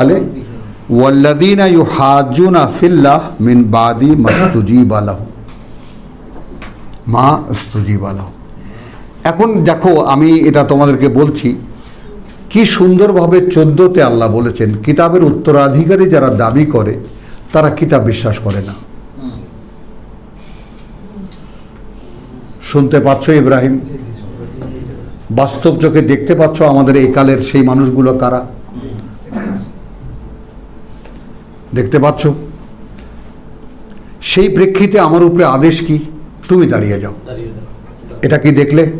তাহলে ওয়াল্লাদিনা ইউহাজুনা ফিল্লাহ মিন বাদি মাস্তুজিব আলাহু মা স্তুজিব আলাহু এখন দেখো, আমি এটা তোমাদেরকে বলছি, কি সুন্দরভাবে চোদ্দতে আল্লাহ বলেছেন, কিতাবের উত্তরাধিকারী যারা দাবি করে, তারা কিতাব বিশ্বাস করে না। শুনতে পাচ্ছ ইব্রাহিম? বাস্তব চোখে দেখতে পাচ্ছ আমাদের এই কালের সেই মানুষগুলো কারা? দেখতে পাচ্ছ? সেই প্রেক্ষিতে আমার উপরে আদেশ কি? তুমি দাঁড়িয়ে যাও। এটা কি দেখলে?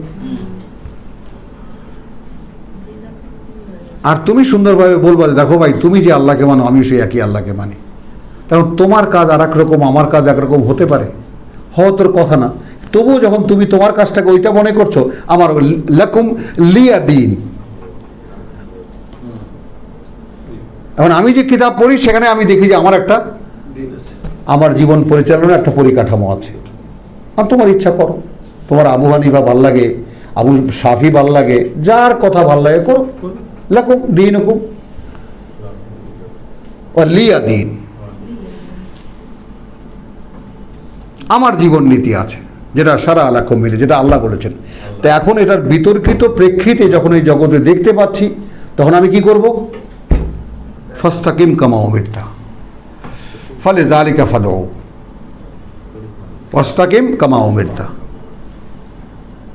আর তুমি সুন্দরভাবে বলবা দেখো ভাই তুমি যে আল্লাহকে মানো আমি সেই একই আল্লাহকে মানি। কারণ তোমার কাজ আর রকম আমার কাজ একরকম হতে পারে। হওয়া তোর কথা না। তবুও যখন তুমি তোমার কাজটাকে ওইটা মনে করছ আমার লকুম লিয়া দিন এখন আমি যে কিতাব পড়ি সেখানে আমি দেখি যে আমার একটা আমার জীবন পরিচালনার একটা পরিকাঠামো আছে। আর তোমার ইচ্ছা করো। তোমার আবু হানিফা ভালো লাগে আবু সাফি ভালো লাগে যার কথা ভালো লাগে করো। লেখো দিন হুকুম লিয়া দিন। আমার জীবন নীতি আছে যেটা সারা আলাক্ষ মিলে যেটা আল্লাহ বলেছেন। তা এখন এটার বিতর্কিত প্রেক্ষিতে যখন এই জগতে দেখতে পাচ্ছি তখন আমি কি করব? ফাস্তাকিম কামাও মিথ্যা ফলে জালিকা ফাদো ফাস্তাকিম কামাও মিথ্যা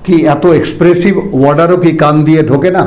কি এত এক্সপ্রেসিভ ওয়ার্ডারও কি কান দিয়ে ঢোকে না